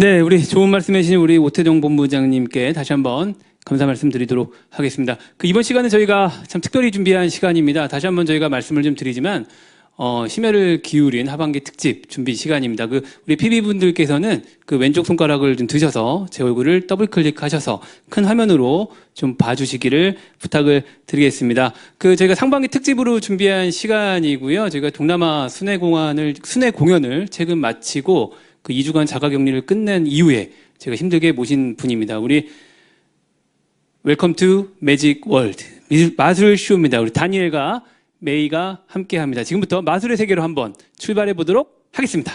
네, 우리 좋은 말씀 해 주신 우리 오태종 본부장님께 다시 한번 감사 말씀드리도록 하겠습니다. 그 이번 시간은 저희가 참 특별히 준비한 시간입니다. 다시 한번 저희가 말씀을 좀 드리지만 어, 심혈을 기울인 하반기 특집 준비 시간입니다. 그 우리 PB 분들께서는 그 왼쪽 손가락을 좀 드셔서 제 얼굴을 더블 클릭하셔서 큰 화면으로 좀 봐주시기를 부탁을 드리겠습니다. 그 저희가 상반기 특집으로 준비한 시간이고요. 저희가 동남아 순회 공연을 순회 공연을 최근 마치고 그 2주간 자가격리를 끝낸 이후에 제가 힘들게 모신 분입니다. 우리 웰컴 투 매직 월드 마술 쇼입니다. 우리 다니엘과 메이가 함께합니다. 지금부터 마술의 세계로 한번 출발해 보도록 하겠습니다.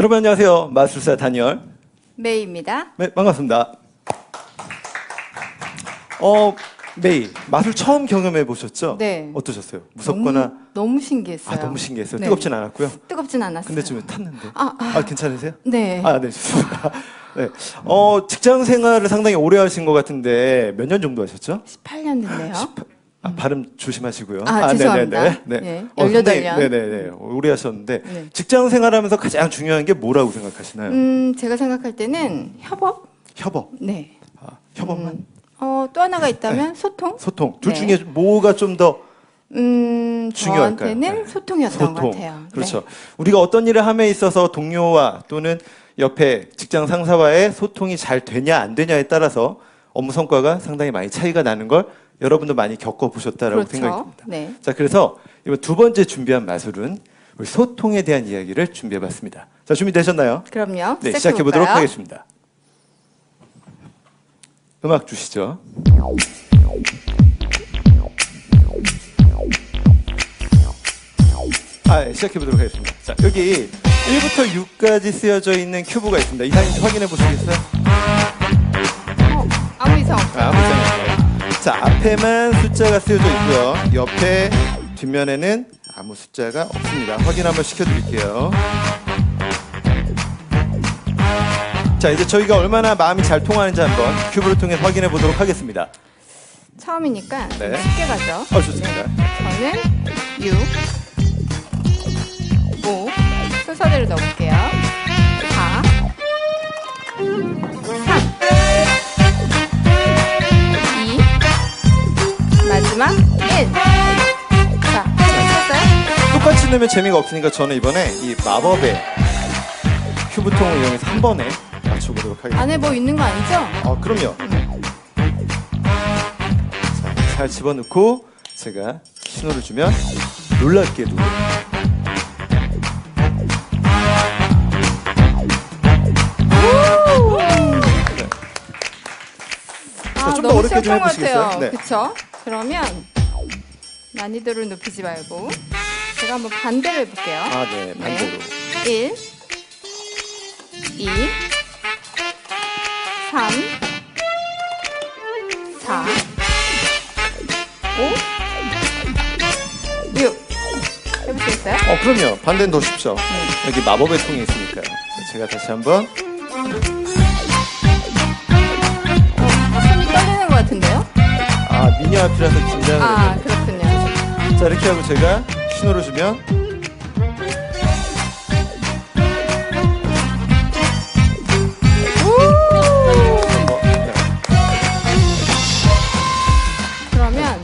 여러분 안녕하세요. 마술사 다니엘. 메이입니다. 네, 반갑습니다. 어, 메이, 마술 처음 경험해 보셨죠? 네. 어떠셨어요? 무섭거나 너무, 너무 신기했어요. 아, 너무 신기했어요. 네. 뜨겁진 않았고요. 뜨겁진 않았어요. 근데 좀 탔는데. 아, 아, 괜찮으세요? 네. 아, 네, 좋습니다. 네. 어, 직장 생활을 상당히 오래 하신 것 같은데 몇 년 정도 하셨죠? 18년 됐네요. 아, 발음 조심하시고요. 아, 죄송합니다. 네네네. 네. 네, 어, 상당히- 18년. 네네네. 오래 하셨는데 네. 직장 생활하면서 가장 중요한 게 뭐라고 생각하시나요? 음, 제가 생각할 때는 협업? 협업. 네. 아, 협업만. 음, 어, 또 하나가 있다면 소통? 소통. 둘 네. 중에 뭐가 좀더 음, 중요할까요? 저한테는 네. 소통이었던 것 소통. 같아요. 그렇죠. 네. 우리가 어떤 일을 함에 있어서 동료와 또는 옆에 직장 상사와의 소통이 잘 되냐 안 되냐에 따라서 업무 성과가 상당히 많이 차이가 나는 걸 여러분도 많이 겪어보셨다라고 생각이 그렇죠. 듭니다. 네. 자, 그래서 이번 두 번째 준비한 마술은 우리 소통에 대한 이야기를 준비해봤습니다. 자, 준비되셨나요? 그럼요. 네? 시작해보도록 하겠습니다. 음악 주시죠. 아, 예, 시작해보도록 하겠습니다. 자, 여기 1부터 6까지 쓰여져 있는 큐브가 있습니다. 이사님 확인해 보시겠어요? 어, 아무 이상 없어요. 아, 아무 이상 없어요. 자, 앞에만 숫자가 쓰여져 있고요. 옆에 뒷면에는 아무 숫자가 없습니다. 확인 한번 시켜드릴게요. 자, 이제 저희가 얼마나 마음이 잘 통하는지 한번 큐브를 통해 확인해 보도록 하겠습니다. 처음이니까 좀 네. 쉽게 가죠. 어, 좋습니다. 저는 6, 5, 순서대로 넣을게요. 2, 마지막 1. 자, 됐어요? 똑같이 넣으면 재미가 없으니까 저는 이번에 이 마법의 큐브통을 이용해서 한 번에 맞춰보도록 하겠습니다. 안에 뭐 있는 거 아니죠? 어, 그럼요. 자, 잘 집어넣고 제가 신호를 주면 놀랍게도 네. 아, 좀 더 너무 어렵게 좀 쉬웠던 것 해보시겠어요? 같아요. 네. 그쵸? 그러면 난이도를 높이지 말고 제가 한번 반대로 해볼게요. 아, 네. 반대로. 1, 2, 3, 4, 5, 6. 해보시겠어요? 어, 그럼요. 반대는 더 쉽죠. 여기 마법의 통이 있으니까요. 자, 제가 다시 한번. 아, 앞이라서 긴장을 아. 그렇군요. 자, 이렇게 하고 제가 신호를 주면 어, 네. 그러면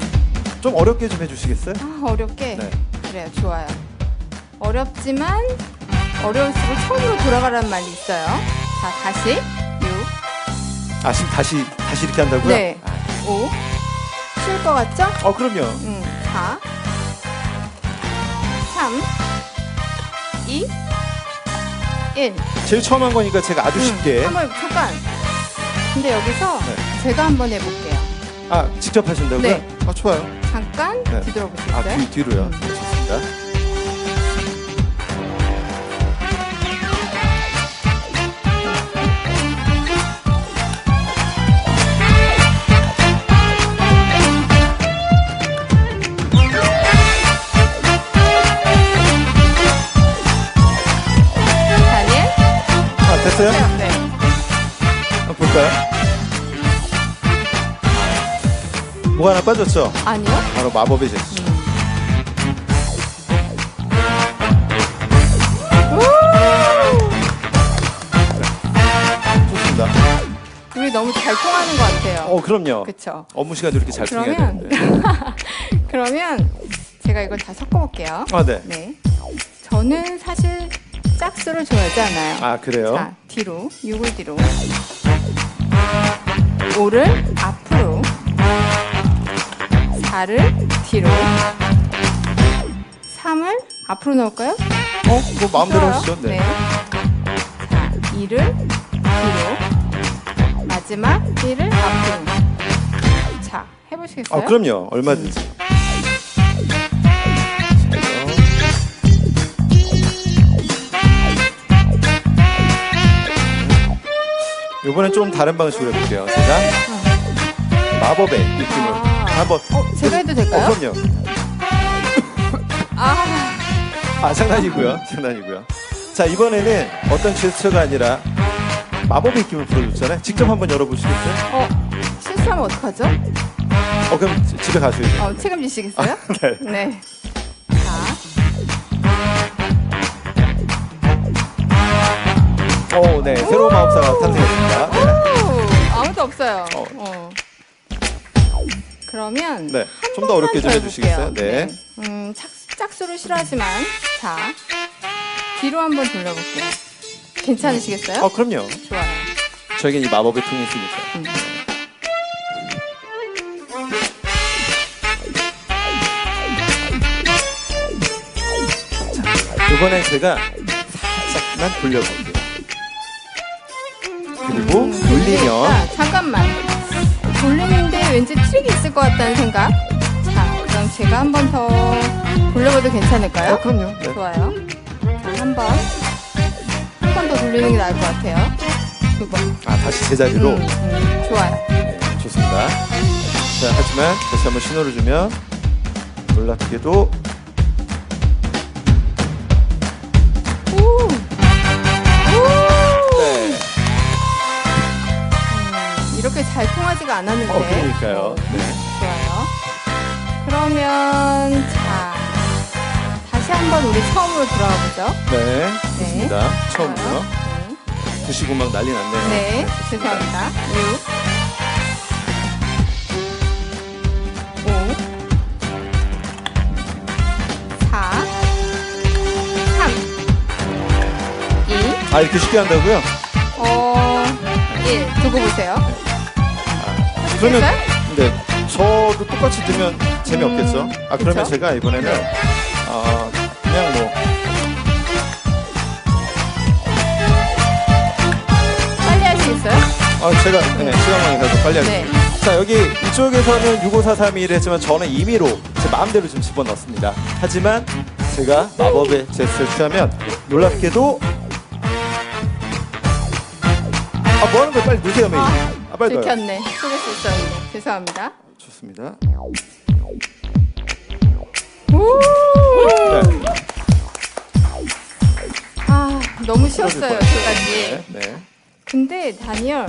좀 어렵게 좀 해주시겠어요? 아, 어렵게 네. 그래요 좋아요 어렵지만 어려울수록 처음으로 돌아가라는 말이 있어요 자 다시 6 아, 지금 다시, 다시 이렇게 한다고요? 네. 5 쉬울 것 같죠? 어, 그럼요. 음, 4 3 2 1 제일 처음 한 거니까 제가 아주 쉽게. 음, 한번 잠깐 근데 여기서 네. 제가 한번 해볼게요 아, 직접 하신다고요? 네. 아, 좋아요. 잠깐 네. 뒤돌아 아, 보시겠어요? 뒤, 뒤로요. 네, 좋습니다. 빠졌죠? 아니요 바로 마법의 제수. 좋습니다. 우리 너무 잘 통하는 것 같아요 어, 그럼요. 그쵸 업무 시간도 이렇게 잘 통해야 그러면 되는데. 그러면 제가 이걸 다 섞어 볼게요. 아, 네. 네. 저는 사실 짝수를 좋아하지 않아요. 아, 그래요? 자, 뒤로, 6을 뒤로. 5를 앞으로. 4를 뒤로. 3을 앞으로 넣을까요? 어, 뭐 마음대로. 하시죠. 네. 자, 2를 뒤로. 마지막 1을 앞으로. 자, 해보시겠어요? 아, 그럼요. 얼마든지. 이번엔 좀 다른 방식으로 해볼게요. 제가 마법의 느낌을 아. 한번. 어, 제가 해도 될까요? 어, 그럼요. 아, 아, 장난이고요. 장난이고요. 자, 이번에는 어떤 제스처가 아니라 마법의 느낌을 불어줬잖아요. 직접 한번 열어보시겠어요? 어, 실수하면 어떡하죠? 어, 그럼 지- 집에 가셔야죠. 어, 책임지시겠어요? 네. 네. 자, 오, 네. 새로운 마법사가 탄생했습니다. 네. 오, 아무도 없어요. 어. 어. 그러면 네. 한좀더 어렵게 좀 해주시겠어요? 해볼게요. 네. 음, 짝, 짝수를 싫어하지만 자 뒤로 한번 돌려볼게요. 괜찮으시겠어요? 어, 그럼요. 좋아요. 저에겐 이 마법의 통이 있으니까. 음. 이번엔 제가 살짝만 돌려볼게요. 그리고 돌리면 아, 잠깐만. 돌리는데 왠지 트릭이 있을 것 같다는 생각. 자, 그럼 제가 한 번 더 돌려봐도 괜찮을까요? 어, 그럼요. 네. 좋아요. 자, 한 번. 한 번 더 돌리는 게 나을 것 같아요. 두 번. 아, 다시 제자리로. 음, 음, 좋아요. 네, 좋습니다. 자, 하지만 다시 한번 신호를 주면 놀랍게도 잘 통하지가 않았는데. 어, 그러니까요. 네. 좋아요. 그러면, 자. 다시 한번 우리 처음으로 돌아가 보죠. 네. 좋습니다. 처음으로. 좋아요. 부시고 막 난리 났네요. 네, 네. 죄송합니다. 6. 5. 4. 3. 2. 아, 이렇게 쉽게 한다고요? 어, 1. 두고 보세요. 그러면 됐어요? 네. 저도 똑같이 들면 재미없겠죠? 아, 그러면 그쵸? 제가 이번에는 네. 아, 그냥 뭐 빨리 하시겠어요? 아, 제가 네, 시간 관계사도 빨리 네. 하겠습니다. 자, 여기 이쪽에서는 65431 했지만 저는 임의로 제 마음대로 좀 집어넣습니다. 하지만 제가 마법의 제스를 취하면 놀랍게도 아, 뭐 하는 거야? 빨리 넣으세요, 메이. 아, 빨리. 들켰네. 속을 수 있었는데. 죄송합니다. 좋습니다. 오! 네. 아, 너무 쉬웠어요. 두 가지. 네. 네. 근데 다니엘,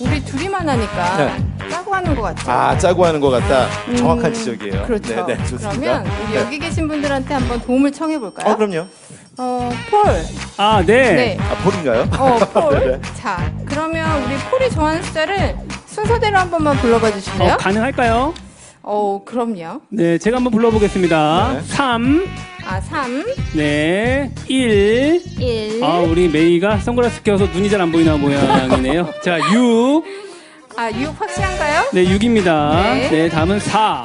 우리 둘이만 하니까 짜고 하는 것 같아요. 아, 짜고 하는 것 같다. 음, 정확한 지적이에요. 그렇죠. 네, 네, 좋습니다. 그러면 우리 네. 여기 계신 분들한테 한번 도움을 청해 볼까요? 어, 그럼요. 어, 폴. 아, 네. 네. 아, 볼인가요? 어, 폴. 네, 네. 자, 그러면 우리 폴이 좋아하는 숫자를 순서대로 한 번만 불러봐 주실래요? 어, 가능할까요? 어, 그럼요. 네, 제가 한번 불러보겠습니다. 네. 3, 아, 3, 네, 1. 1. 아, 우리 메이가 선글라스 껴서 눈이 잘 안 보이나 모양이네요. 자, 6. 아, 6 확실한가요? 네, 6입니다. 네. 네, 다음은 4.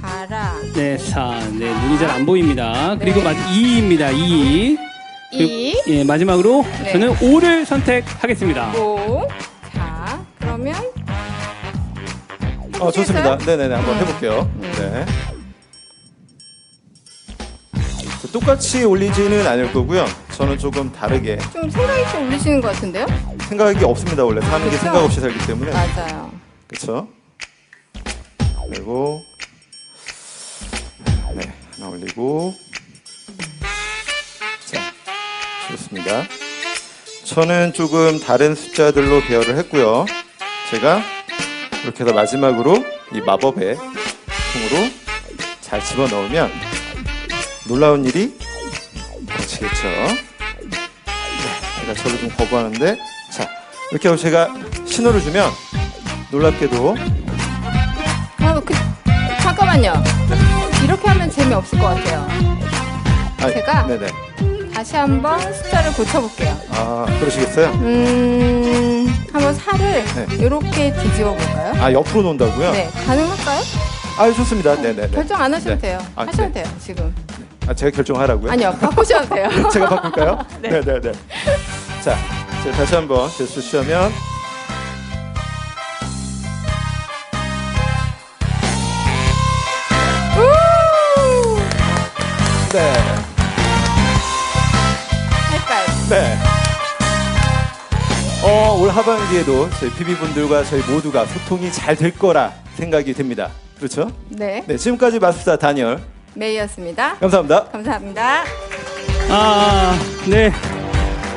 4라. 네, 4. 네, 눈이 잘 안 보입니다. 그리고 네. 마 2입니다. 2. 2, 예, 마지막으로 네. 저는 5를 선택하겠습니다. 5. 자, 그러면 어, 좋습니다. 네네네. 한번 음. 해볼게요. 음. 네. 자, 똑같이 올리지는 않을 거고요. 저는 조금 다르게 좀 생각이 좀 올리시는 것 같은데요? 생각이 없습니다. 원래 사는 게 그쵸? 생각 없이 살기 때문에. 맞아요. 그렇죠. 그리고 네 하나 올리고 좋습니다. 저는 조금 다른 숫자들로 배열을 했고요. 제가 이렇게 해서 마지막으로 이 마법의 통으로 잘 집어 넣으면 놀라운 일이 벌어지겠죠. 네, 제가 저를 좀 거부하는데 자 이렇게 하고 제가 신호를 주면 놀랍게도 아, 그, 잠깐만요. 이렇게 하면 재미없을 것 같아요. 아, 제가? 네네 다시 한번 숫자를 고쳐볼게요. 아 그러시겠어요? 음, 한번 살을 네. 이렇게 뒤집어 볼까요? 아 옆으로 놓는다고요? 네, 가능할까요? 아 좋습니다. 네네네. 결정 안 하셔도 네. 돼요. 아, 하셔도 네. 돼요, 지금. 아 제가 결정하라고요? 아니요, 바꾸셔도 돼요. 제가 바꿀까요? 네. 네네네. 자, 제가 다시 한번 제수 취하면 네. 어, 올 하반기에도 저희 PB 분들과 저희 모두가 소통이 잘 될 거라 생각이 듭니다. 그렇죠? 네, 네, 지금까지 마술사 다니엘 메이였습니다. 감사합니다. 감사합니다. 아, 네.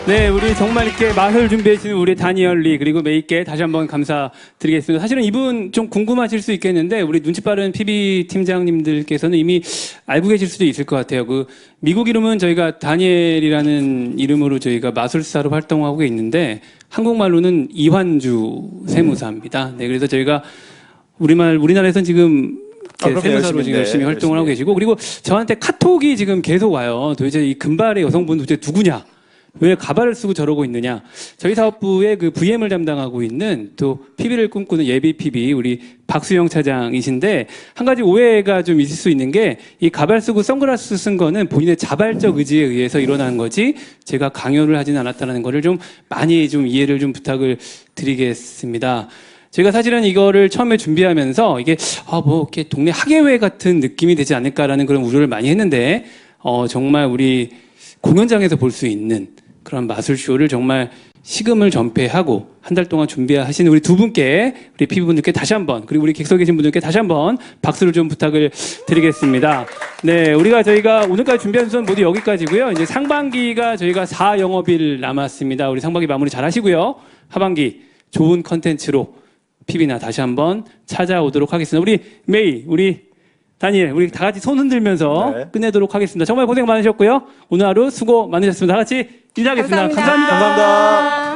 네, 우리 정말 이렇게 맛을 준비해 주신 우리 다니엘 리 그리고 메이께 다시 한번 감사드리겠습니다. 사실은 이분 좀 궁금하실 수 있겠는데 우리 눈치 빠른 PB 팀장님들께서는 이미 알고 계실 수도 있을 것 같아요. 그 미국 이름은 저희가 다니엘이라는 이름으로 저희가 마술사로 활동하고 있는데 한국말로는 이환주 세무사입니다. 네, 그래서 저희가 우리말 우리나라에서는 지금 아. 세무사로 지금 네, 열심히 활동을 하고 열심히. 계시고 그리고 저한테 카톡이 지금 계속 와요. 도대체 이 금발의 여성분 도대체 누구냐? 왜 가발을 쓰고 저러고 있느냐? 저희 사업부의 그 VM을 담당하고 있는 또 PB를 꿈꾸는 예비 PB 우리 박수영 차장이신데 한 가지 오해가 좀 있을 수 있는 게 이 가발 쓰고 선글라스 쓴 거는 본인의 자발적 의지에 의해서 일어난 거지 제가 강요를 하진 않았다는 거를 좀 많이 좀 이해를 좀 부탁을 드리겠습니다. 제가 사실은 이거를 처음에 준비하면서 이게 아 뭐 이렇게 동네 학예회 같은 느낌이 되지 않을까라는 그런 우려를 많이 했는데 어 정말 우리 공연장에서 볼 수 있는 그런 마술쇼를 정말 시금을 전폐하고 한 달 동안 준비하신 우리 두 분께 우리 피부분들께 다시 한번 그리고 우리 객석에 계신 분들께 다시 한번 박수를 좀 부탁을 드리겠습니다. 네, 우리가 저희가 오늘까지 준비한 수는 모두 여기까지고요. 이제 상반기가 저희가 4 영업일 남았습니다. 우리 상반기 마무리 잘 하시고요. 하반기 좋은 컨텐츠로 PB나 다시 한번 찾아오도록 하겠습니다. 우리 메이, 우리 다니엘, 우리 다 같이 손 흔들면서 네. 끝내도록 하겠습니다. 정말 고생 많으셨고요. 오늘 하루 수고 많으셨습니다. 다 같이 인사하겠습니다. 감사합니다. 감사합니다.